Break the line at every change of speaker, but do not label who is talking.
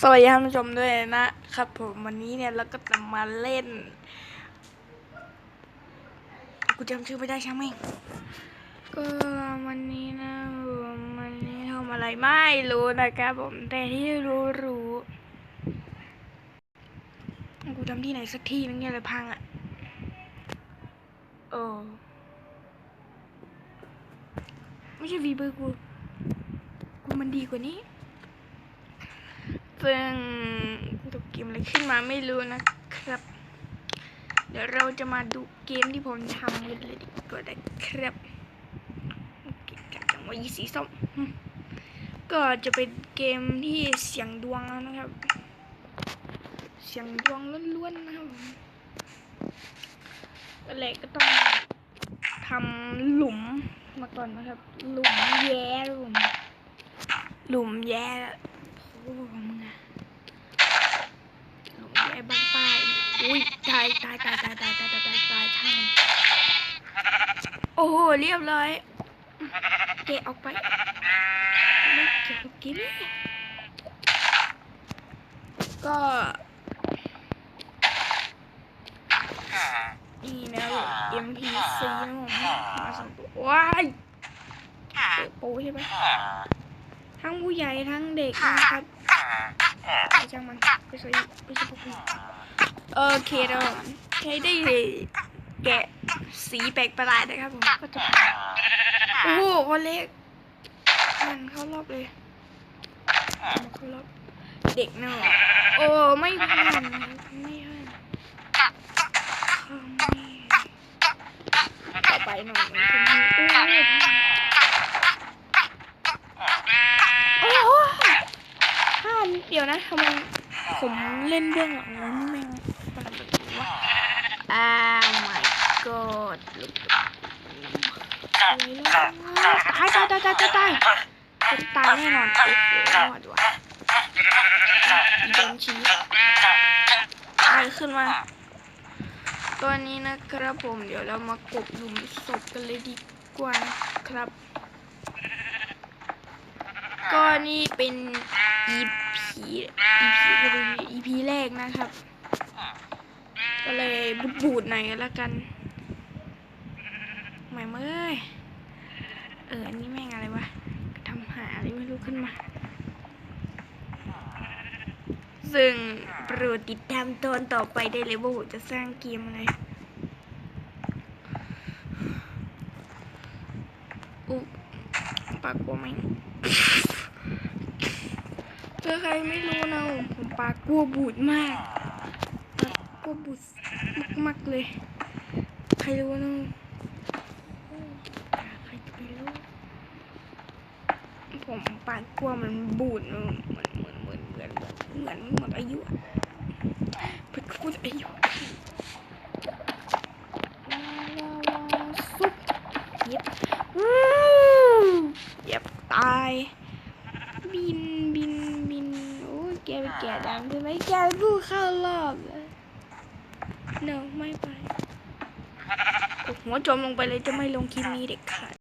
สวัสดีท่านผู้ชมด้วยนะครับผมวันนี้เนี่ยเราก็จะมาเล่น กูจำชื่อไม่ได้ช่างม่ก็วันนี้นะผมวันนี้ทำอะไรไม่รู้นะครับผมแต่ที่รู้รู้กูทำที่ไหนสักที่นึงเนี่ยเลยพังอะโอ้ไม่ใช่วีเบอร์กูกูมันดีกว่านี้ ซึ่งกูตกเกมอะไรขึ้นมาไม่รู้นะครับ เดี๋ยวเราจะมาดูเกมที่ผมทำกันเลยดีกว่านะครับโอเคจังหวะยีสีส้มอืมก็จะเป็นเกมที่เสียงดวงนะครับ เสียงดวงล้วนๆนะครับก็เลยก็ต้องทำหลุมมาก่อนนะครับ หลุมแย่หลุมหลุมแย่ โอ้โหมึงอะหลุมแย่บ้าป้ายอุ้ยตายตายตายตายตายตายตายตายตายช่างโอ้โหเรียบร้อยเกะออกไปไม่เกี่ยวกับเกินก็นี่นะ MPC นะผมมาสองตัวว้ายโป้ใช่ไหม ทั้งผู้ใหญ่ทั้งเด็กนะครับไปจ้างมันไปสวยไปสวยพวกนี้โอเคเราใช้ได้แกะสีแปลกประหลาดนะครับผมก็จะโอ้โหคนเล็กมันเข้ารอบเลยมันเข้ารอบเด็กเนาะโอ้ไม่ผ่าน ผมเล่นเรื่องหลังนั้นแม่งประหลาดแบบนี้วะอ่า my god อะไรนะตายตายตายตายตายตายตายแน่นอนโอ้โหรอดว่ะโดนชี้อะไรขึ้นมาตัวนี้นะครับผมเดี๋ยวเรามากบหลุมศพกันเลยดีกว่าครับ ก็นี่เป็น EP EP ก็เป็น EP แร กนะครับ ก็เลยบูดบูดๆหน่อยแล้วกันหมายเมื่อยเอออันนี้แม่งอะไรวะทำหาอะไรไม่รู้ขึ้นมา ซึ่งโปรดติดตามตอนต่อไปได้เลยว่าผมจะสร้างเกมอะไรอุ๊ปากกลัวไหมงเจอใครไม่รู้นะผม ผมปากลัวบูดมากปากกลัวบูดมากๆเลย ใครรู้นะใครจะไปรู้ผมปากลัวมันบูดเหมือนเหมือนเหมือนเหมือนเหมือนหมดอายุอะเพิ่งพูดอายุว้าวซุปเย็บเย็บตาย บินบินบินโอ้ยแกไปแก่ดำใช่ ไหมแกผู้เข้ารอบเลยเนอะไม่ไปกดหัวจมลงไปเลยจะไม่ลงคลิปนี้เด็กขาด